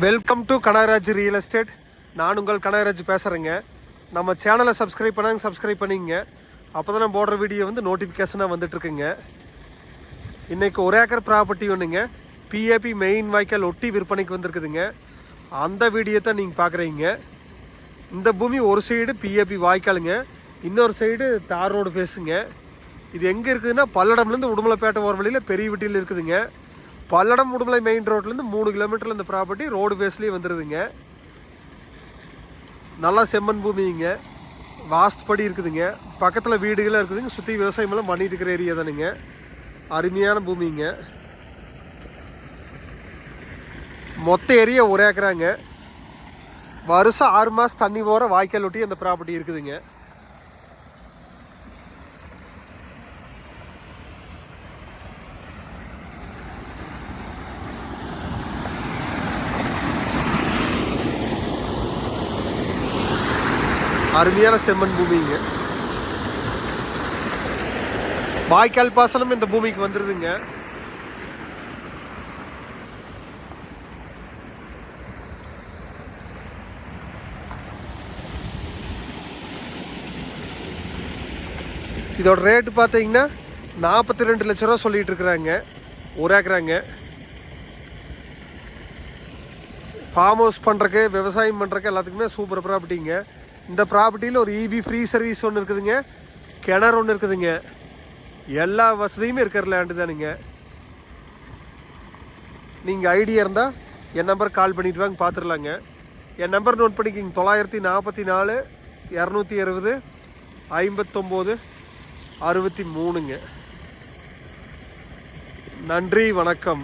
Welcome to Kanagaraj real estate நான் உங்கள் கனகராஜ் பேசுகிறேங்க நம்ம சேனலை சப்ஸ்கிரைப் பண்ணாங்க சப்ஸ்கிரைப் பண்ணிங்க அப்போ தான் நான் போடுற வீடியோ வந்து நோட்டிஃபிகேஷனாக வந்துட்டுருக்குங்க இன்றைக்கி ஒரு ஏக்கர் ப்ராப்பர்ட்டி ஒன்றுங்க பிஏபி மெயின் வாய்க்கால் ஒட்டி விற்பனைக்கு வந்திருக்குதுங்க. அந்த வீடியோ தான் நீங்கள் பார்க்குறீங்க இந்த பூமி ஒரு சைடு பிஏபி வாய்க்காலுங்க. இன்னொரு சைடு தார் ரோடு பேசுங்க இது எங்கே இருக்குதுன்னா பல்லடம்லேருந்து உடுமலைப்பேட்டை ஓர வழியில் பெரிய வீட்டில் இருக்குதுங்க. பல்லடம் உடுமலை மெயின் ரோட்லேருந்து மூணு கிலோமீட்டரில் இந்த ப்ராப்பர்ட்டி ரோடு பேஸ்லேயே வந்துடுதுங்க நல்லா செம்மண் பூமிங்க. வாஸ்து இருக்குதுங்க. பக்கத்தில் வீடுகளாக இருக்குதுங்க. சுற்றி விவசாயமெல்லாம் பண்ணிட்டு இருக்கிற ஏரியா தானுங்க. அருமையான பூமிங்க. மொத்த ஏரியா ஒரே ஏக்கராங்க. வருஷம் ஆறு மாதம் தண்ணி போகிற வாய்க்கால் ஒட்டி அந்த ப்ராப்பர்ட்டி இருக்குதுங்க. அருமையான செம்மண் பூமிங்க. வாய்க்கால் பாசனம் இந்த பூமிக்கு வந்துருதுங்க. இதோட ரேட்டு பார்த்தீங்கன்னா நாற்பத்தி ரெண்டு லட்ச ரூபா சொல்லிட்டு இருக்கிறாங்க. ஒரு ஏக்கராங்க. ஃபார்ம் ஹவுஸ் பண்ணுறக்கு விவசாயம் பண்ணுறக்கு எல்லாத்துக்குமே சூப்பர் ப்ராப்பர்ட்டிங்க இந்த ப்ராப்பர்ட்டியில் ஒரு இபி ஃப்ரீ சர்வீஸ் ஒன்று இருக்குதுங்க. கிணறு ஒன்று இருக்குதுங்க. எல்லா வசதியுமே இருக்கிற லேண்டு தானுங்க. நீங்கள் ஐடியா இருந்தால் என் நம்பர் கால் பண்ணிட்டு வாங்க பார்த்துடலாங்க என் நம்பர் நோட் பண்ணிக்கிங்க. தொள்ளாயிரத்தி நாற்பத்தி நாலு இரநூத்தி அறுபது ஐம்பத்தொம்போது அறுபத்தி மூணுங்க. நன்றி வணக்கம்.